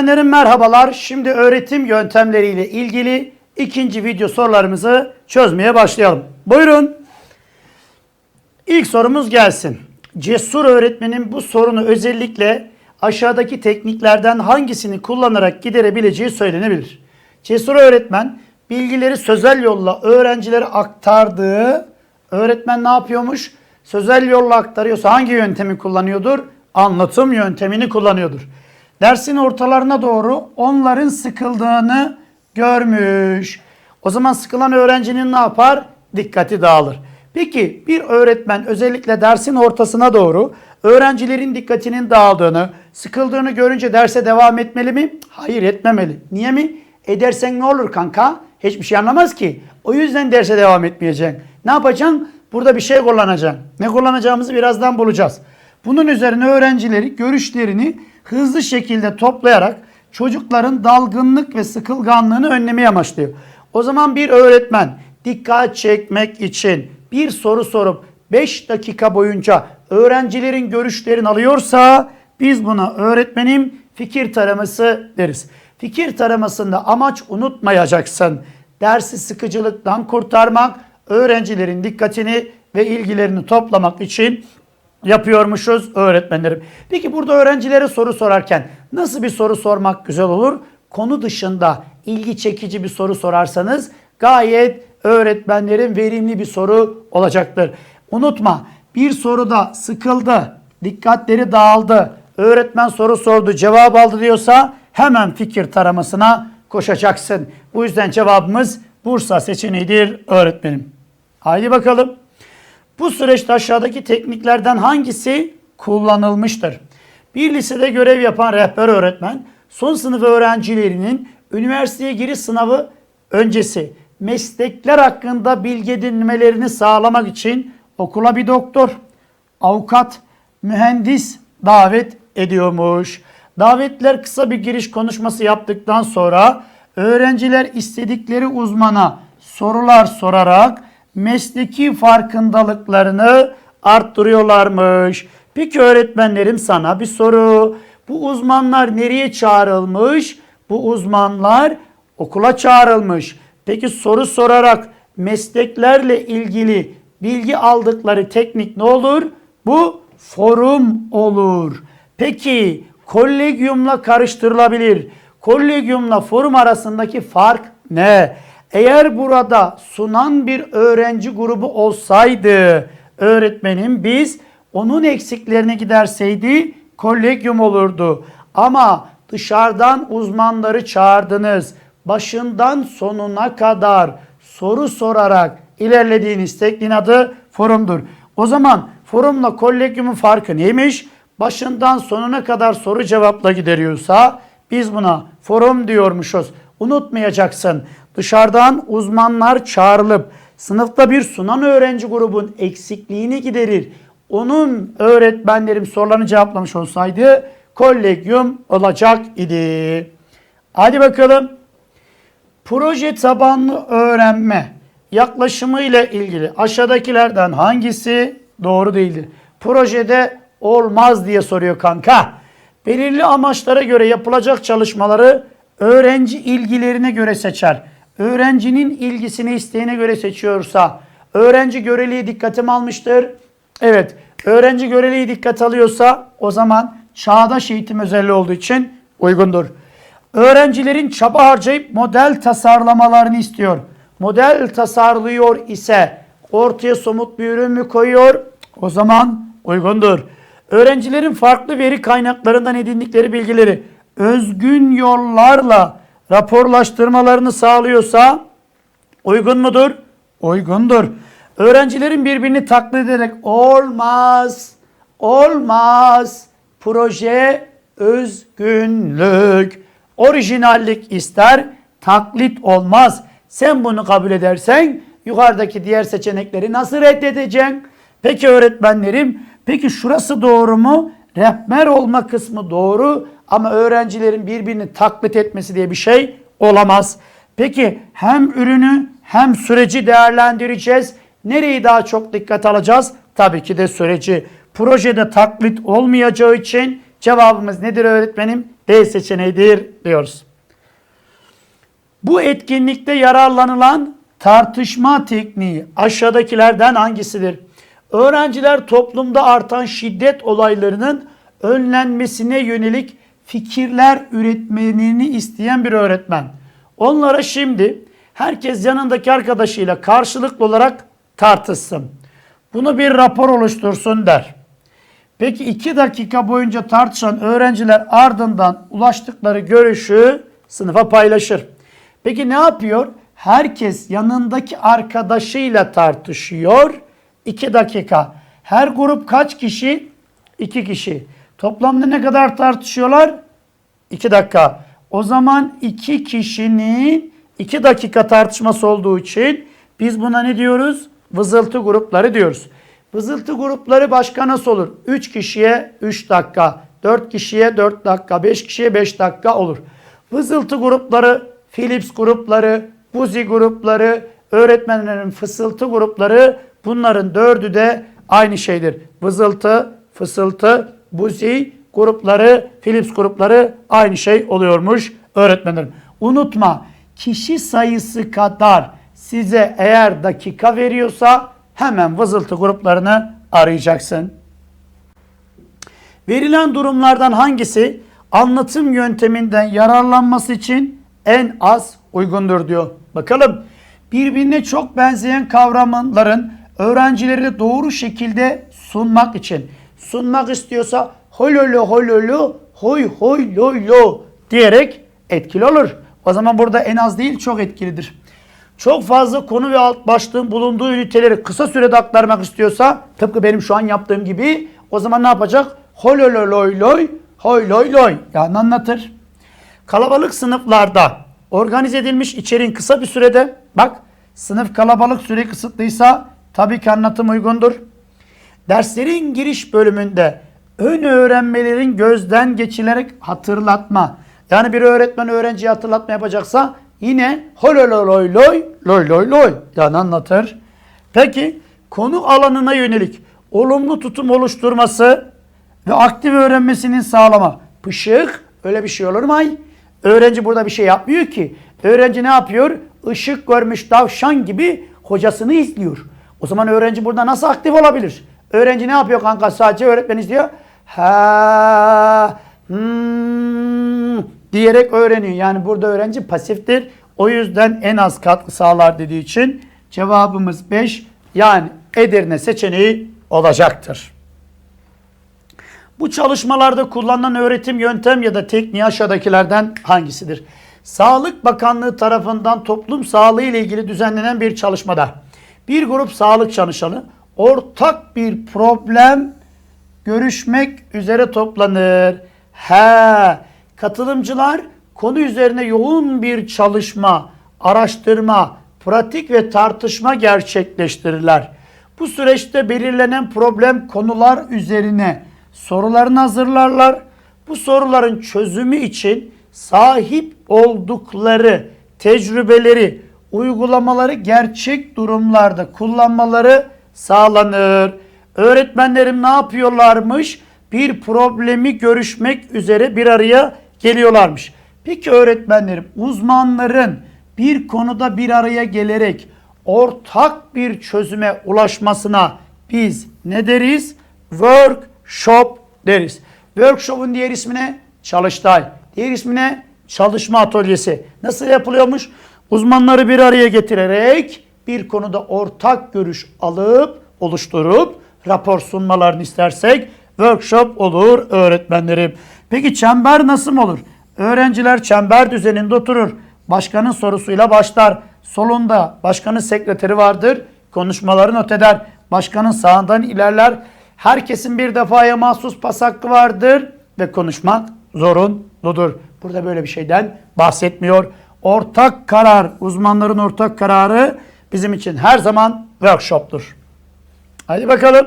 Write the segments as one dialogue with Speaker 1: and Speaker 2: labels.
Speaker 1: Öğretmenlerim merhabalar. Şimdi öğretim yöntemleriyle ilgili ikinci video sorularımızı çözmeye başlayalım. Buyurun. İlk sorumuz gelsin. Cesur öğretmenin bu sorunu özellikle aşağıdaki tekniklerden hangisini kullanarak giderebileceği söylenebilir. Cesur öğretmen bilgileri sözel yolla öğrencilere aktardığı öğretmen ne yapıyormuş? Sözel yolla aktarıyorsa hangi yöntemi kullanıyordur? Anlatım yöntemini kullanıyordur. Dersin ortalarına doğru onların sıkıldığını görmüş. O zaman sıkılan öğrencinin ne yapar? Dikkati dağılır. Peki bir öğretmen özellikle dersin ortasına doğru öğrencilerin dikkatinin dağıldığını, sıkıldığını görünce derse devam etmeli mi? Hayır etmemeli. Niye mi? Edersen ne olur kanka? Hiçbir şey anlamaz ki. O yüzden derse devam etmeyeceksin. Ne yapacaksın? Burada bir şey kullanacaksın. Ne kullanacağımızı birazdan bulacağız. Bunun üzerine öğrencileri görüşlerini hızlı şekilde toplayarak çocukların dalgınlık ve sıkılganlığını önlemeye amaçlıyor. O zaman bir öğretmen dikkat çekmek için bir soru sorup 5 dakika boyunca öğrencilerin görüşlerini alıyorsa biz buna öğretmenim fikir taraması deriz. Fikir taramasında amaç unutmayacaksın. Dersi sıkıcılıktan kurtarmak, öğrencilerin dikkatini ve ilgilerini toplamak için yapıyormuşuz öğretmenlerim. Peki burada öğrencilere soru sorarken nasıl bir soru sormak güzel olur? Konu dışında ilgi çekici bir soru sorarsanız gayet öğretmenlerin verimli bir soru olacaktır. Unutma bir soruda sıkıldı, dikkatleri dağıldı, öğretmen soru sordu, cevap aldı diyorsa hemen fikir taramasına koşacaksın. Bu yüzden cevabımız Bursa seçeneğidir öğretmenim. Haydi bakalım. Bu süreçte aşağıdaki tekniklerden hangisi kullanılmıştır? Bir lisede görev yapan rehber öğretmen son sınıf öğrencilerinin üniversiteye giriş sınavı öncesi meslekler hakkında bilgi edinmelerini sağlamak için okula bir doktor, avukat, mühendis davet ediyormuş. Davetler kısa bir giriş konuşması yaptıktan sonra öğrenciler istedikleri uzmana sorular sorarak mesleki farkındalıklarını arttırıyorlarmış. Peki öğretmenlerim sana bir soru. Bu uzmanlar nereye çağrılmış? Bu uzmanlar okula çağrılmış. Peki soru sorarak mesleklerle ilgili bilgi aldıkları teknik ne olur? Bu forum olur. Peki kolegyumla karıştırılabilir. Kolegyumla forum arasındaki fark ne? Eğer burada sunan bir öğrenci grubu olsaydı öğretmenim biz onun eksiklerini giderseydi kolegyum olurdu. Ama dışarıdan uzmanları çağırdınız. Başından sonuna kadar soru sorarak ilerlediğiniz tekniğin adı forumdur. O zaman forumla kolegyumun farkı neymiş? Başından sonuna kadar soru cevapla gideriyorsa biz buna forum diyormuşuz. Unutmayacaksın. Dışarıdan uzmanlar çağrılıp sınıfta bir sunan öğrenci grubun eksikliğini giderir. Onun öğretmenlerim sorularını cevaplamış olsaydı kolegyum olacak idi. Hadi bakalım. Proje tabanlı öğrenme yaklaşımı ile ilgili aşağıdakilerden hangisi doğru değildir? Projede olmaz diye soruyor kanka. Belirli amaçlara göre yapılacak çalışmaları öğrenci ilgilerine göre seçer. Öğrencinin ilgisini isteğine göre seçiyorsa öğrenci göreliği dikkatimi almıştır. Evet öğrenci göreliği dikkat alıyorsa o zaman çağdaş eğitim özelliği olduğu için uygundur. Öğrencilerin çaba harcayıp model tasarlamalarını istiyor. Model tasarlıyor ise ortaya somut bir ürün mü koyuyor? O zaman uygundur. Öğrencilerin farklı veri kaynaklarından edindikleri bilgileri özgün yollarla raporlaştırmalarını sağlıyorsa uygun mudur? Uygundur. Öğrencilerin birbirini taklit ederek olmaz, olmaz. Proje özgünlük, orijinallik ister, taklit olmaz. Sen bunu kabul edersen yukarıdaki diğer seçenekleri nasıl reddedeceksin? Peki öğretmenlerim, peki şurası doğru mu? Rehber olma kısmı doğru ama öğrencilerin birbirini taklit etmesi diye bir şey olamaz. Peki hem ürünü hem süreci değerlendireceğiz. Nereyi daha çok dikkat alacağız? Tabii ki de süreci. Projede taklit olmayacağı için Cevabımız nedir öğretmenim? D seçeneğidir diyoruz. Bu etkinlikte yararlanılan tartışma tekniği aşağıdakilerden hangisidir? Öğrenciler toplumda artan şiddet olaylarının önlenmesine yönelik fikirler üretmelerini isteyen bir öğretmen. Onlara şimdi herkes yanındaki arkadaşıyla karşılıklı olarak tartışsın. Bunu bir rapor oluştursun der. Peki iki dakika boyunca tartışan öğrenciler ardından ulaştıkları görüşü sınıfa paylaşır. Peki ne yapıyor? Herkes yanındaki arkadaşıyla tartışıyor. İki dakika. Her grup kaç kişi? İki kişi. Toplamda ne kadar tartışıyorlar? İki dakika. O zaman iki kişinin iki dakika tartışması olduğu için biz buna ne diyoruz? Vızıltı grupları diyoruz. Vızıltı grupları başka nasıl olur? 3 kişiye 3 dakika, 4 kişiye 4 dakika, 5 kişiye 5 dakika olur. Vızıltı grupları, Philips grupları, Buzi grupları, öğretmenlerin fısıltı grupları bunların dördü de aynı şeydir. Vızıltı, fısıltı, Buzi grupları, Philips grupları aynı şey oluyormuş öğretmenlerim. Unutma kişi sayısı kadar size eğer dakika veriyorsa hemen vızıltı gruplarını arayacaksın. Verilen durumlardan hangisi anlatım yönteminden yararlanması için en az uygundur diyor. Bakalım birbirine çok benzeyen kavramların öğrencileri doğru şekilde sunmak için sunmak istiyorsa hololo hololo hoy hoy loy lo diyerek etkili olur. O zaman burada en az değil çok etkilidir. Çok fazla konu ve alt başlığın bulunduğu üniteleri kısa sürede aktarmak istiyorsa tıpkı benim şu an yaptığım gibi o zaman ne yapacak? Holololoy loy hoy loy loy yani anlatır. Kalabalık sınıflarda organize edilmiş içeriğin kısa bir sürede bak sınıf kalabalık süre kısıtlıysa tabii ki anlatım uygundur. Derslerin giriş bölümünde ön öğrenmelerin gözden geçilerek hatırlatma. Yani bir öğretmen öğrenciye hatırlatma yapacaksa yine holololoy loy loy loy loy yani anlatır. Peki konu alanına yönelik olumlu tutum oluşturması ve aktif öğrenmesinin sağlama. Pışık öyle bir şey olur mu ay? Öğrenci burada bir şey yapmıyor ki. Öğrenci ne yapıyor? Işık görmüş tavşan gibi hocasını izliyor. O zaman öğrenci burada nasıl aktif olabilir? Öğrenci ne yapıyor kanka? Sadece öğretmen izliyor. Ha, hmm, diyerek öğreniyor. Yani burada öğrenci pasiftir. O yüzden en az katkı sağlar dediği için cevabımız 5 yani Edirne seçeneği olacaktır. Bu çalışmalarda kullanılan öğretim yöntem ya da tekniği aşağıdakilerden hangisidir? Sağlık Bakanlığı tarafından toplum sağlığı ile ilgili düzenlenen bir çalışmada bir grup sağlık çalışanı ortak bir problem görüşmek üzere toplanır. He, katılımcılar konu üzerine yoğun bir çalışma, araştırma, pratik ve tartışma gerçekleştirirler. Bu süreçte belirlenen problem konular üzerine sorularını hazırlarlar. Bu soruların çözümü için sahip oldukları tecrübeleri, uygulamaları gerçek durumlarda kullanmaları sağlanır. Öğretmenlerim ne yapıyorlarmış? Bir problemi görüşmek üzere bir araya geliyorlarmış. Peki öğretmenlerim, uzmanların bir konuda bir araya gelerek ortak bir çözüme ulaşmasına biz ne deriz? Workshop deriz. Workshop'un diğer ismi ne? Çalıştay. Diğer ismi ne? Çalışma atölyesi. Nasıl yapılıyormuş? Uzmanları bir araya getirerek bir konuda ortak görüş alıp oluşturup rapor sunmalarını istersek workshop olur öğretmenlerim. Peki çember nasıl olur? Öğrenciler çember düzeninde oturur. Başkanın sorusuyla başlar. Solunda başkanın sekreteri vardır. Konuşmaları not eder. Başkanın sağından ilerler. Herkesin bir defaya mahsus pas hakkı vardır ve konuşmak zorunludur. Burada böyle bir şeyden bahsetmiyor. Ortak karar, uzmanların ortak kararı bizim için her zaman workshop'tur. Hadi bakalım.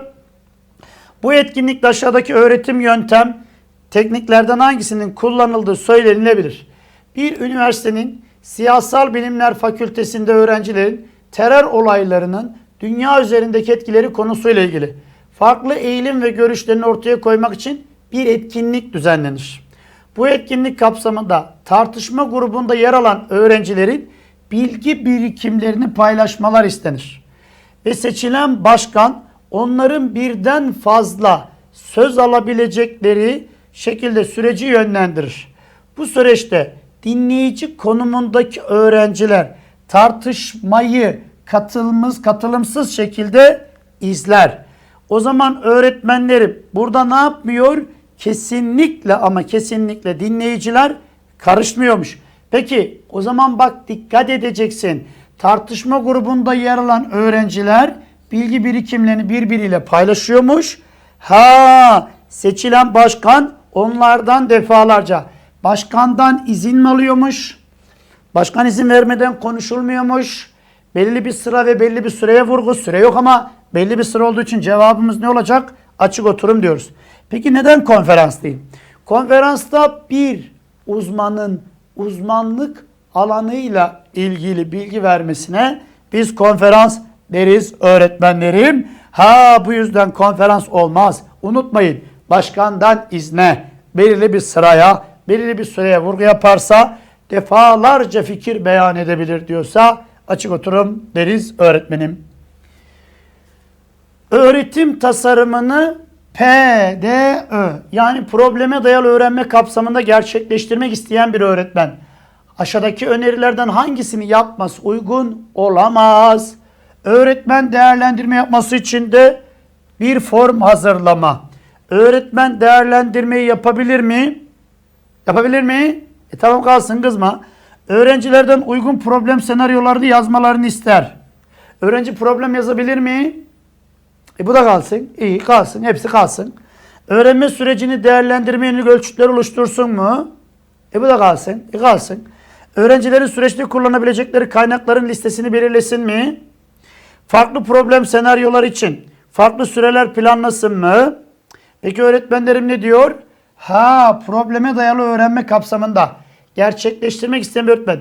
Speaker 1: Bu etkinlikte aşağıdaki öğretim yöntem tekniklerden hangisinin kullanıldığı söylenilebilir. Bir üniversitenin siyasal bilimler fakültesinde öğrencilerin terör olaylarının dünya üzerindeki etkileri konusuyla ilgili farklı eğilim ve görüşlerini ortaya koymak için bir etkinlik düzenlenir. Bu etkinlik kapsamında tartışma grubunda yer alan öğrencilerin bilgi birikimlerini paylaşmalar istenir. Ve seçilen başkan onların birden fazla söz alabilecekleri şekilde süreci yönlendirir. Bu süreçte dinleyici konumundaki öğrenciler tartışmayı katılımsız, katılımsız şekilde izler. O zaman öğretmenlerim burada ne yapmıyor? Kesinlikle ama kesinlikle dinleyiciler karışmıyormuş. Peki o zaman bak dikkat edeceksin. Tartışma grubunda yer alan öğrenciler bilgi birikimlerini birbiriyle paylaşıyormuş. Ha seçilen başkan onlardan defalarca başkandan izin mi alıyormuş? Başkan izin vermeden konuşulmuyormuş. Belli bir sıra ve belli bir süreye vurgu. Süre yok ama belli bir sıra olduğu için cevabımız ne olacak? Açık oturum diyoruz. Peki neden konferans değil? Konferansta bir uzmanın uzmanlık alanıyla ilgili bilgi vermesine biz konferans deriz öğretmenlerim. Ha bu yüzden konferans olmaz. Unutmayın başkandan izne belirli bir sıraya belirli bir süreye vurgu yaparsa defalarca fikir beyan edebilir diyorsa açık oturum deriz öğretmenim. Öğretim tasarımını PDÖ yani probleme dayalı öğrenme kapsamında gerçekleştirmek isteyen bir öğretmen aşağıdaki önerilerden hangisini yapması uygun olamaz? Öğretmen değerlendirme yapması için de bir form hazırlama. Öğretmen değerlendirmeyi yapabilir mi? Yapabilir mi? E tamam kalsın kızma. Öğrencilerden uygun problem senaryolarını yazmalarını ister. Öğrenci problem yazabilir mi? E bu da kalsın. İyi kalsın. Hepsi kalsın. Öğrenme sürecini değerlendirme yönelik ölçütler oluştursun mu? E bu da kalsın. E kalsın. Öğrencilerin süreçte kullanabilecekleri kaynakların listesini belirlesin mi? Farklı problem senaryolar için farklı süreler planlasın mı? Peki öğretmenlerim ne diyor? Ha probleme dayalı öğrenme kapsamında gerçekleştirmek isteyen öğretmen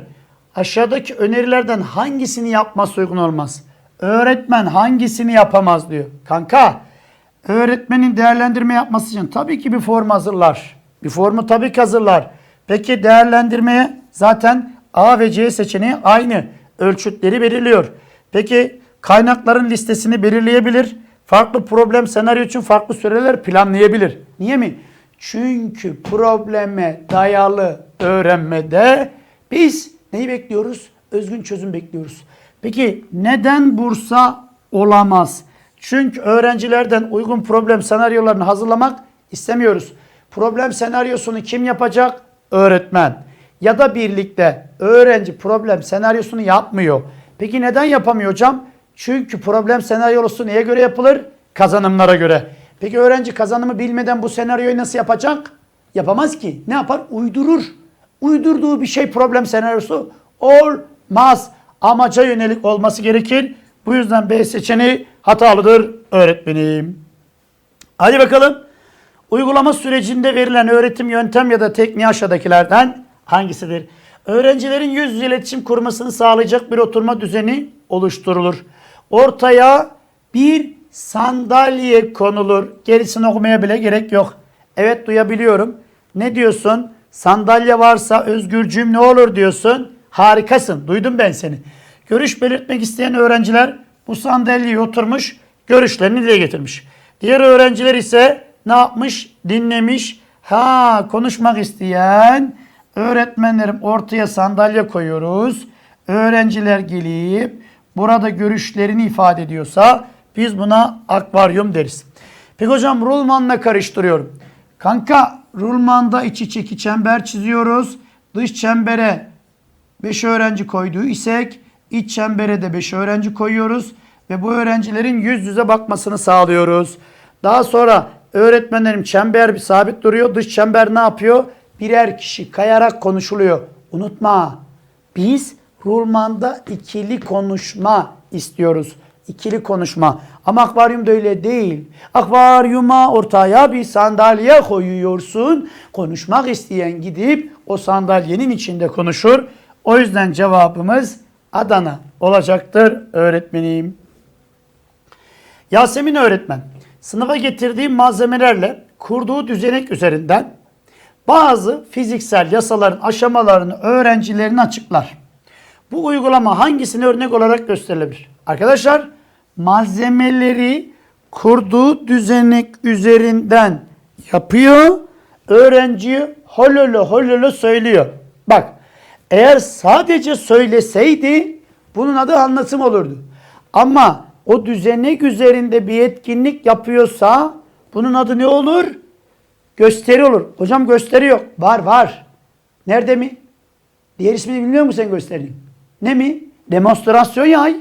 Speaker 1: aşağıdaki önerilerden hangisini yapması uygun olmaz? Öğretmen hangisini yapamaz diyor. Kanka öğretmenin değerlendirme yapması için tabii ki bir form hazırlar. Bir formu tabii ki hazırlar. Peki değerlendirmeye zaten A ve C seçeneği aynı. Ölçütleri belirliyor. Peki kaynakların listesini belirleyebilir. Farklı problem senaryo için farklı süreler planlayabilir. Niye mi? Çünkü probleme dayalı öğrenmede biz neyi bekliyoruz? Özgün çözüm bekliyoruz. Peki neden Bursa olamaz? Çünkü öğrencilerden uygun problem senaryolarını hazırlamak istemiyoruz. Problem senaryosunu kim yapacak? Öğretmen. Ya da birlikte öğrenci problem senaryosunu yapmıyor. Peki neden yapamıyor hocam? Çünkü problem senaryosu neye göre yapılır? Kazanımlara göre. Peki öğrenci kazanımı bilmeden bu senaryoyu nasıl yapacak? Yapamaz ki. Ne yapar? Uydurur. Uydurduğu bir şey problem senaryosu olmaz. Amaca yönelik olması gerekir. Bu yüzden B seçeneği hatalıdır öğretmenim. Hadi bakalım. Uygulama sürecinde verilen öğretim yöntem ya da tekniği aşağıdakilerden hangisidir? Öğrencilerin yüz yüze iletişim kurmasını sağlayacak bir oturma düzeni oluşturulur. Ortaya bir sandalye konulur. Gerisini okumaya bile gerek yok. Evet duyabiliyorum. Ne diyorsun? Sandalye varsa özgürcüğüm ne olur diyorsun. Harikasın. Duydum ben seni. Görüş belirtmek isteyen öğrenciler bu sandalyeye oturmuş, görüşlerini dile getirmiş. Diğer öğrenciler ise ne yapmış? Dinlemiş. Ha konuşmak isteyen öğretmenlerim ortaya sandalye koyuyoruz. Öğrenciler gelip burada görüşlerini ifade ediyorsa biz buna akvaryum deriz. Peki hocam rulmanla karıştırıyorum. Kanka rulmanda içi çeki çember çiziyoruz. Dış çembere 5 öğrenci koyduğu isek iç çembere de 5 öğrenci koyuyoruz ve bu öğrencilerin yüz yüze bakmasını sağlıyoruz. Daha sonra öğretmenlerim çember sabit duruyor. Dış çember ne yapıyor? Birer kişi kayarak konuşuluyor. Unutma biz rulmanda ikili konuşma istiyoruz. İkili konuşma. Ama akvaryumda öyle değil. Akvaryuma ortaya bir sandalye koyuyorsun. Konuşmak isteyen gidip o sandalyenin içinde konuşur. O yüzden cevabımız Adana olacaktır öğretmenim. Yasemin öğretmen sınıfa getirdiği malzemelerle kurduğu düzenek üzerinden bazı fiziksel yasaların aşamalarını öğrencilerine açıklar. Bu uygulama hangisine örnek olarak gösterilebilir? Arkadaşlar malzemeleri kurduğu düzenek üzerinden yapıyor. Öğrenciye hololo hololo söylüyor. Bak eğer sadece söyleseydi bunun adı anlatım olurdu. Ama o düzenek üzerinde bir etkinlik yapıyorsa bunun adı ne olur? Gösteri olur. Hocam gösteri yok. Var var. Nerede mi? Diğer ismini bilmiyor musun sen gösterinin? Ne mi? Demonstrasyon yay.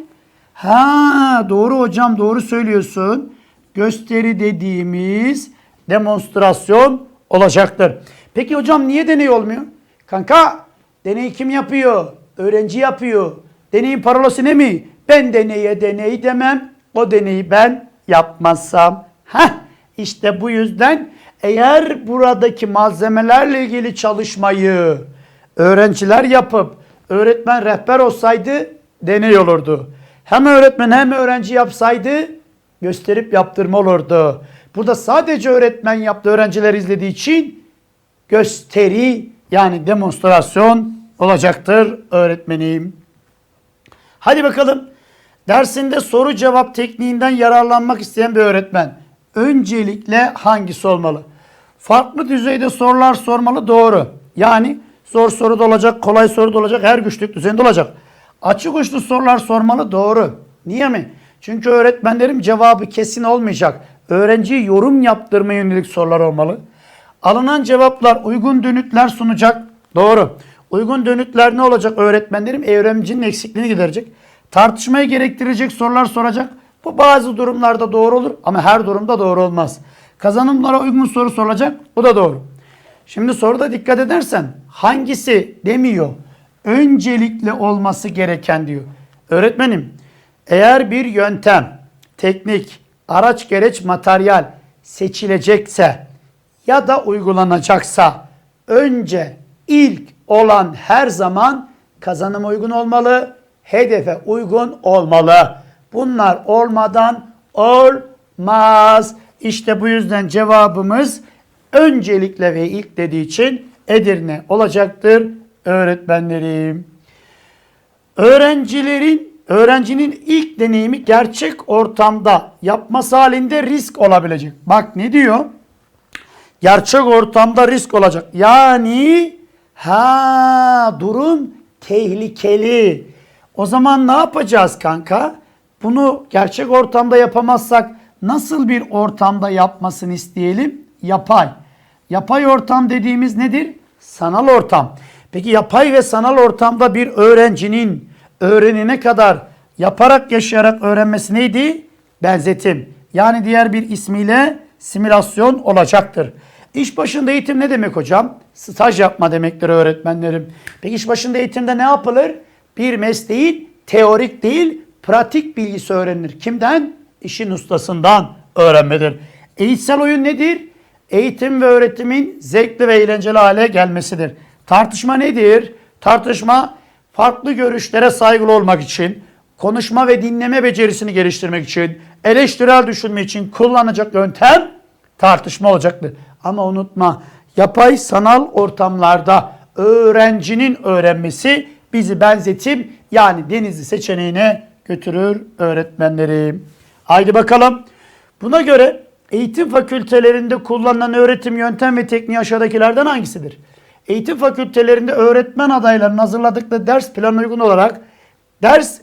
Speaker 1: Ha doğru hocam doğru söylüyorsun. Gösteri dediğimiz demonstrasyon olacaktır. Peki hocam niye deney olmuyor? Kanka deney kim yapıyor? Öğrenci yapıyor. Deneyin parolası ne mi? Ben deneye deney demem. O deneyi ben yapmazsam. Heh işte bu yüzden eğer buradaki malzemelerle ilgili çalışmayı öğrenciler yapıp öğretmen rehber olsaydı deney olurdu. Hem öğretmen hem öğrenci yapsaydı gösterip yaptırma olurdu. Burada sadece öğretmen yaptı öğrenciler izlediği için gösteri yani demonstrasyon olacaktır öğretmenim. Hadi bakalım. Dersinde soru cevap tekniğinden yararlanmak isteyen bir öğretmen öncelikle hangisi olmalı? Farklı düzeyde sorular sormalı doğru. Yani zor soru da olacak, kolay soru da olacak, her güçlük düzeyinde olacak. Açık uçlu sorular sormalı doğru. Niye mi? Çünkü öğretmenlerim cevabı kesin olmayacak. Öğrenciye yorum yaptırmaya yönelik sorular olmalı. Alınan cevaplar uygun dönütler sunacak. Doğru. Uygun dönütler ne olacak öğretmenlerim? Öğrencinin eksikliğini giderecek. Tartışmayı gerektirecek sorular soracak. Bu bazı durumlarda doğru olur ama her durumda doğru olmaz. Kazanımlara uygun soru sorulacak. Bu da doğru. Şimdi soruda dikkat edersen hangisi demiyor. Öncelikle olması gereken diyor. Öğretmenim eğer bir yöntem, teknik, araç gereç materyal seçilecekse ya da uygulanacaksa önce ilk olan her zaman kazanıma uygun olmalı, hedefe uygun olmalı. Bunlar olmadan olmaz. İşte bu yüzden cevabımız öncelikle ve ilk dediği için Edirne olacaktır öğretmenlerim. Öğrencilerin öğrencinin ilk deneyimi gerçek ortamda yapması halinde risk olabilecek. Bak ne diyor? Gerçek ortamda risk olacak. Yani ha durum tehlikeli. O zaman ne yapacağız kanka? Bunu gerçek ortamda yapamazsak nasıl bir ortamda yapmasını isteyelim? Yapay. Yapay ortam dediğimiz nedir? Sanal ortam. Peki yapay ve sanal ortamda bir öğrencinin öğrenene kadar yaparak yaşayarak öğrenmesi neydi? Benzetim. Yani diğer bir ismiyle simülasyon olacaktır. İş başında eğitim ne demek hocam? Staj yapma demektir öğretmenlerim. Peki iş başında eğitimde ne yapılır? Bir mesleğin teorik değil, pratik bilgisi öğrenilir. Kimden? İşin ustasından öğrenmedir. Eğitsel oyun nedir? Eğitim ve öğretimin zevkli ve eğlenceli hale gelmesidir. Tartışma nedir? Tartışma farklı görüşlere saygılı olmak için, konuşma ve dinleme becerisini geliştirmek için, eleştirel düşünme için kullanacak yöntem tartışma olacaktır. Ama unutma yapay sanal ortamlarda öğrencinin öğrenmesi bizi benzetim yani denizli seçeneğine götürür öğretmenlerim. Haydi bakalım. Buna göre eğitim fakültelerinde kullanılan öğretim yöntem ve tekniği aşağıdakilerden hangisidir? Eğitim fakültelerinde öğretmen adaylarının hazırladıkları ders planı uygun olarak ders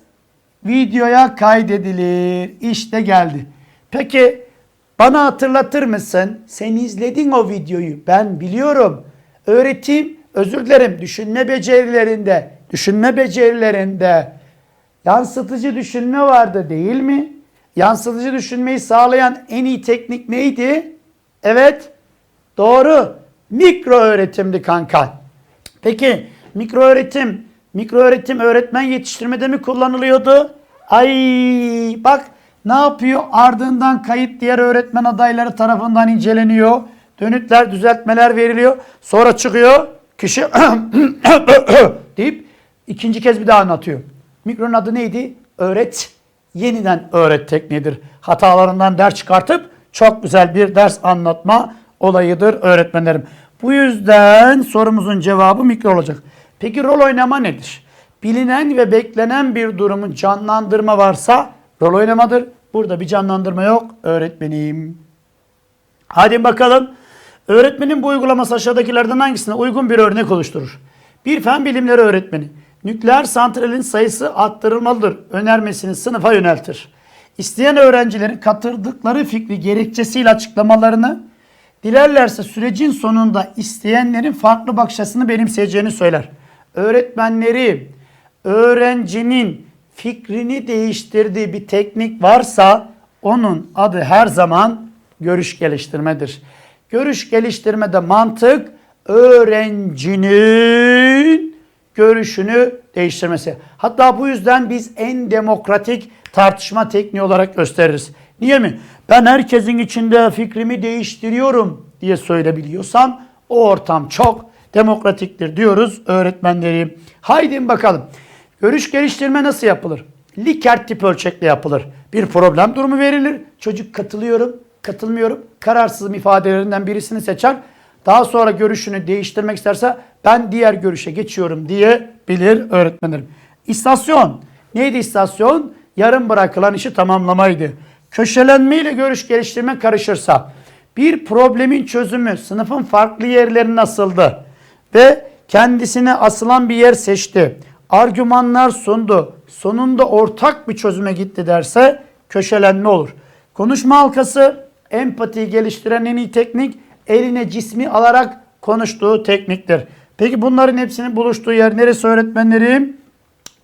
Speaker 1: videoya kaydedilir. İşte geldi. Peki bana hatırlatır mısın? Sen izledin o videoyu. Ben biliyorum. Öğretim, özür dilerim, düşünme becerilerinde, düşünme becerilerinde yansıtıcı düşünme vardı değil mi? Yansıtıcı düşünmeyi sağlayan en iyi teknik neydi? Evet, doğru. Mikro öğretimdi kanka. Peki mikro öğretim, mikro öğretim öğretmen yetiştirmede mi kullanılıyordu? Ay bak ne yapıyor? Ardından kayıt diğer öğretmen adayları tarafından inceleniyor. Dönütler, düzeltmeler veriliyor. Sonra çıkıyor. Kişi deyip ikinci kez bir daha anlatıyor. Mikronun adı neydi? Öğret. Yeniden öğret tekniğidir. Hatalarından ders çıkartıp çok güzel bir ders anlatma olayıdır öğretmenlerim. Bu yüzden sorumuzun cevabı mikro olacak. Peki rol oynama nedir? Bilinen ve beklenen bir durumun canlandırma varsa rol oynamadır. Burada bir canlandırma yok öğretmenim. Hadi bakalım. Öğretmenin bu uygulaması aşağıdakilerden hangisine uygun bir örnek oluşturur? Bir fen bilimleri öğretmeni nükleer santralin sayısı arttırılmalıdır önermesini sınıfa yöneltir. İsteyen öğrencilerin katıldıkları fikri gerekçesiyle açıklamalarını dilerlerse sürecin sonunda isteyenlerin farklı bakış açısını benimseyeceğini söyler. Öğretmenleri öğrencinin fikrini değiştirdiği bir teknik varsa onun adı her zaman görüş geliştirmedir. Görüş geliştirmede mantık öğrencinin görüşünü değiştirmesi. Hatta bu yüzden biz en demokratik tartışma tekniği olarak gösteririz. Niye mi? Ben herkesin içinde fikrimi değiştiriyorum diye söyleyebiliyorsam o ortam çok demokratiktir diyoruz öğretmenleri. Haydi bakalım. Görüş geliştirme nasıl yapılır? Likert tip ölçekle yapılır. Bir problem durumu verilir. Çocuk katılıyorum, katılmıyorum. Kararsızım ifadelerinden birisini seçer. Daha sonra görüşünü değiştirmek isterse ben diğer görüşe geçiyorum diye bilir öğretmenlerim. İstasyon. Neydi istasyon? Yarım bırakılan işi tamamlamaydı. Köşelenme ile görüş geliştirme karışırsa bir problemin çözümü sınıfın farklı yerleri nasıldı ve kendisine asılan bir yer seçti. Argümanlar sundu. Sonunda ortak bir çözüme gitti derse köşelenme olur. Konuşma halkası empatiyi geliştiren en iyi teknik eline cismi alarak konuştuğu tekniktir. Peki bunların hepsinin buluştuğu yer neresi öğretmenlerim?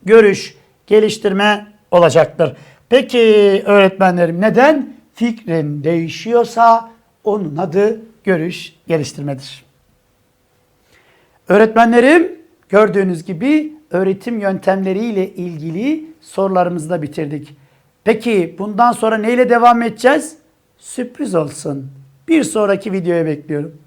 Speaker 1: Görüş, geliştirme olacaktır. Peki öğretmenlerim neden? Fikrin değişiyorsa onun adı görüş geliştirmedir. Öğretmenlerim gördüğünüz gibi öğretim yöntemleriyle ilgili sorularımızı da bitirdik. Peki bundan sonra neyle devam edeceğiz? Sürpriz olsun. Bir sonraki videoya bekliyorum.